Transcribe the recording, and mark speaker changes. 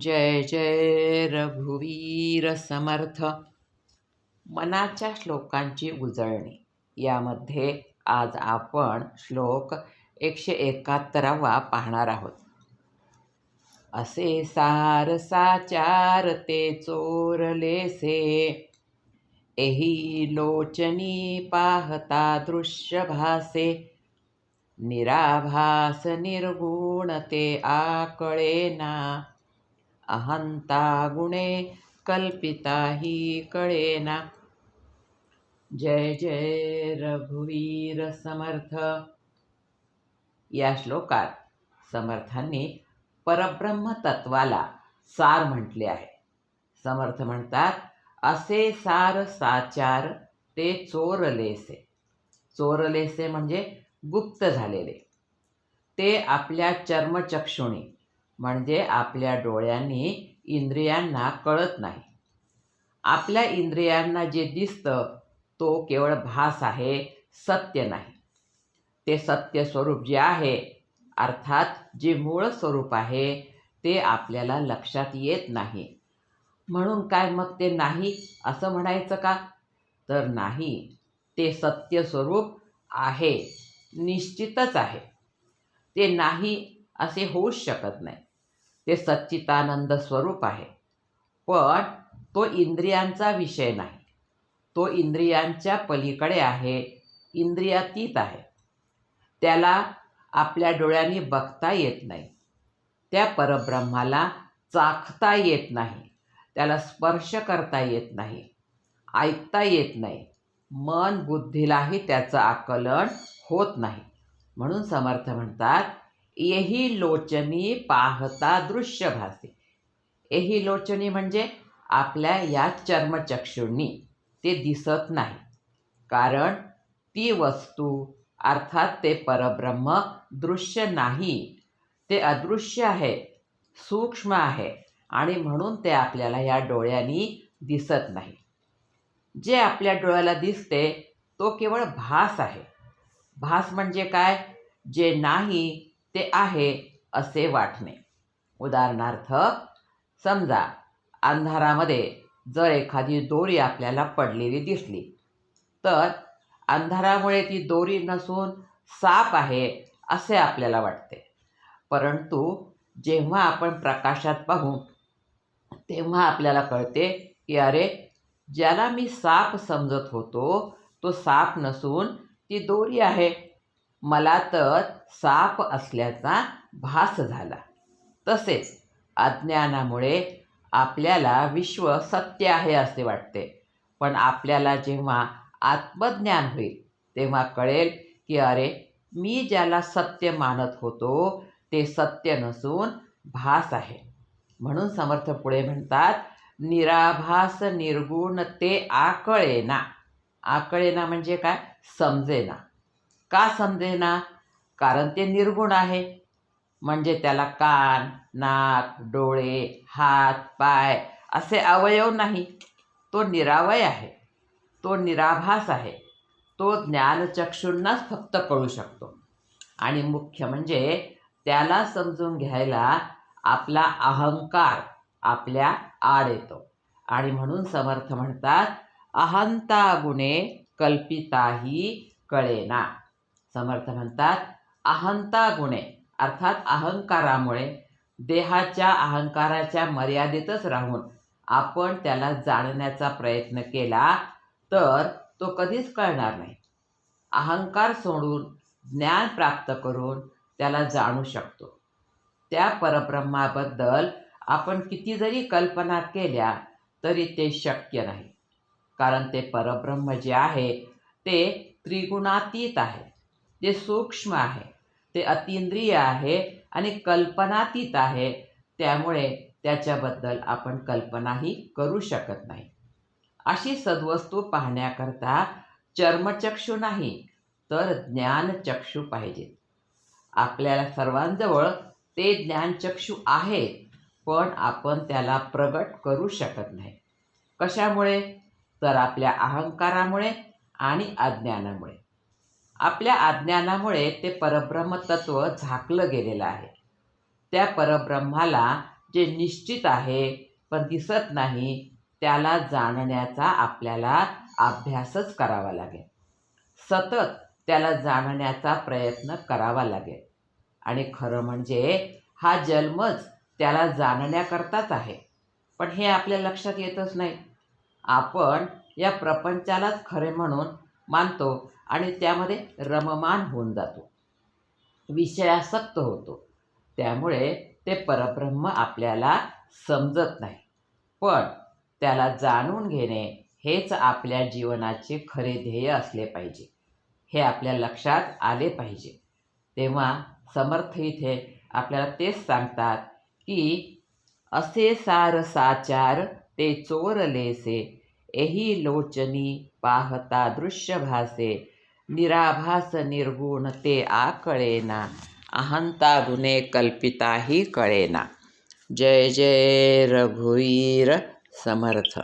Speaker 1: जय जय रघुवीर समर्थ. मनाच्या श्लोकांची उजळणी. यामध्ये आज आपण श्लोक एकशे एकाहत्तरावा पाहणार आहोत. असे सार साचार ते चोरलेसे एही लोचनी पाहता दृश्य भासे. निराभास निर्गुण ते आकळेना. अहंता गुणे कल्पिता ही कळेना. जय जय रघुवीर समर्थ. या श्लोकात समर्थांनी परब्रह्म तत्वाला सार म्हटले आहे. समर्थ म्हणतात असे सार साचार ते चोरलेसे. चोरलेसे म्हणजे गुप्त झालेले. ते आपल्या चर्मचक्षुणी म्हणजे आपल्या डोळ्यांनी इंद्रियांना कळत नाही. आपल्या इंद्रियांना जे दिसतं तो केवळ भास आहे सत्य नाही. ते सत्य स्वरूप जे आहे अर्थात जे मूळ स्वरूप आहे ते आपल्याला लक्षात येत नाही. म्हणून काय मग ते नाही असं म्हणायचं का? तर नाही ते सत्य स्वरूप आहे निश्चितच आहे. ते नाही असे होऊच शकत नाही. ते सच्चितानंद स्वरूप आहे. पण तो इंद्रियांचा विषय नाही. तो इंद्रियांच्या पलीकडे आहे इंद्रियातीत आहे. त्याला आपल्या डोळ्यांनी बघता येत नाही. त्या परब्रह्माला चाखता येत नाही. त्याला स्पर्श करता येत नाही ऐकता येत नाही. मन बुद्धीलाही त्याचं आकलन होत नाही. म्हणून समर्थ म्हणतात येही लोचनी पाहता दृश्य भासे यही लोचनी म्हणजे आपल्या या चर्मचक्षुंनी. ते दिसत नाही. कारण ती वस्तू अर्थात ते परब्रह्म दृश्य नाही. ते अदृश्य आहे सूक्ष्म आहे आणि म्हणून ते आपल्याला या डोळ्यांनी दिसत नाही. जे आपल्या डोळ्याला दिसते तो केवळ भास आहे. भास म्हणजे काय? जे नाही ते आहे असे वाटणे. उदाहरणार्थ समजा अंधारामध्ये जर एखादी दोरी आपल्याला पडलेली दिसली तर अंधारामुळे ती दोरी नसून साप आहे असे आपल्याला वाटते. परंतु जेव्हा आपण प्रकाशात पाहू तेव्हा आपल्याला कळते की अरे ज्याला मी साप समजत होतो तो साप नसून ती दोरी आहे. मला तर साप असल्याचा भास झाला. तसेच अज्ञानामुळे आपल्याला विश्व सत्य आहे असे वाटते. पण आपल्याला जेव्हा आत्मज्ञान होईल तेव्हा कळेल की अरे मी ज्याला सत्य मानत होतो ते सत्य नसून भास आहे. म्हणून समर्थ पुढे म्हणतात निराभास निर्गुण ते आकळेना. आकळेना म्हणजे काय? समजेना. का समजेना? कारण ते निर्गुण आहे. म्हणजे त्याला कान नाक डोळे हात पाय असे अवयव नाही. तो निरावय आहे. तो निराभास आहे. तो ज्ञानचक्षूंनाच फक्त कळू शकतो. आणि मुख्य म्हणजे त्याला समजून घ्यायला आपला अहंकार आपल्या आड येतो. आणि म्हणून समर्थ म्हणतात अहंता गुणे कल्पिताही कळेना. समर्थ म्हणतात अहंता गुणे अर्थात अहंकारामुळे देहाच्या अहंकाराच्या मर्यादेतच राहून आपण त्याला जाणण्याचा प्रयत्न केला तर तो कधीच कळणार नाही. अहंकार सोडून ज्ञान प्राप्त करून त्याला जाणू शकतो. त्या परब्रह्माबद्दल आपण किती जरी कल्पना केल्या तरी ते शक्य नाही. कारण ते परब्रह्म जे आहे ते त्रिगुणातीत आहे. जे सूक्ष्म आहे ते अतिंद्रिय आहे आणि कल्पनातीत आहे त्यामुळे त्याच्याबद्दल आपण कल्पनाही करू शकत नाही. अशी सद्वस्तू पाहण्याकरता चर्मचक्षू नाही तर ज्ञानचक्षू पाहिजेत आपल्याला सर्वांजवळ ते ज्ञानचक्षू आहेत पण आपण त्याला प्रगट करू शकत नाही. कशामुळे? तर आपल्या अहंकारामुळे आणि अज्ञानामुळे. आपल्या अज्ञानामुळे ते परब्रह्म तत्व झाकलं गेलेलं आहे. त्या परब्रह्माला जे निश्चित आहे पण दिसत नाही त्याला जाणण्याचा आपल्याला अभ्यासच करावा लागेल. सतत त्याला जाणण्याचा प्रयत्न करावा लागेल. आणि खरं म्हणजे हा जन्मच त्याला जाणण्याकरताच आहे. पण हे आपल्या लक्षात येतच नाही. आपण या प्रपंचालाच खरे म्हणून मानतो. आणि त्यामध्ये रममान होऊन जातो. विषयासक्त होतो. त्यामुळे ते परब्रह्म आपल्याला समजत नाही. पण त्याला जाणून घेणे हेच आपल्या जीवनाचे खरे ध्येय असले पाहिजे. हे आपल्या लक्षात आले पाहिजे. तेव्हा समर्थ इथे आपल्याला तेच सांगतात की असे सार साचार ते चोरलेसे एही लोचनी पाहता दृश्य भासे निराभास निर्गुण ते आकळेना अहंता गुणे कल्पिताही कळेना. जय जय रघुवीर समर्थ.